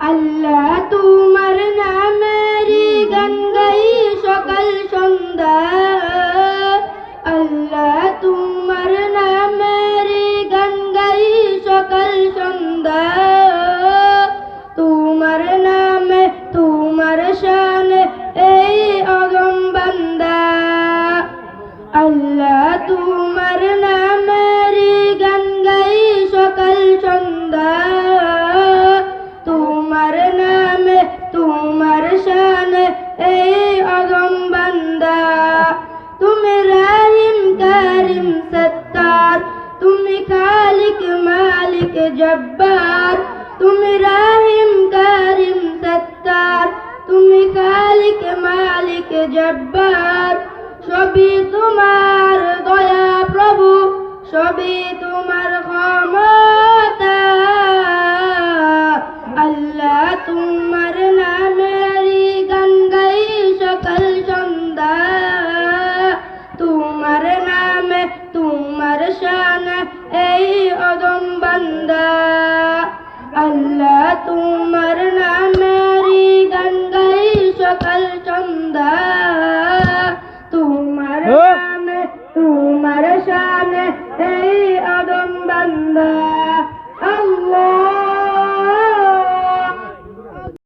আল্লাহ তোমার নামেরই গান গাই সকাল সন্ধ্যা। আল্লাহ তোমার নামেরই গান গাই সকাল সন্ধ্যা। তোমার নামে, তোমার শানে এই অগম বান্দা। আল্লাহ তোমার নামেরই এই অগম বান্দা, তুমি রাহিম, কারিম, সত্তার। তুমি খালিক, মালিক, জব্বার। তুমি রাহিম, কারিম, সত্তার। তুমি খালিক, মালিক, জব্বার। সবই তোমার দয়া এই অদম বান্দা আল্লাহ তোমার নামেরই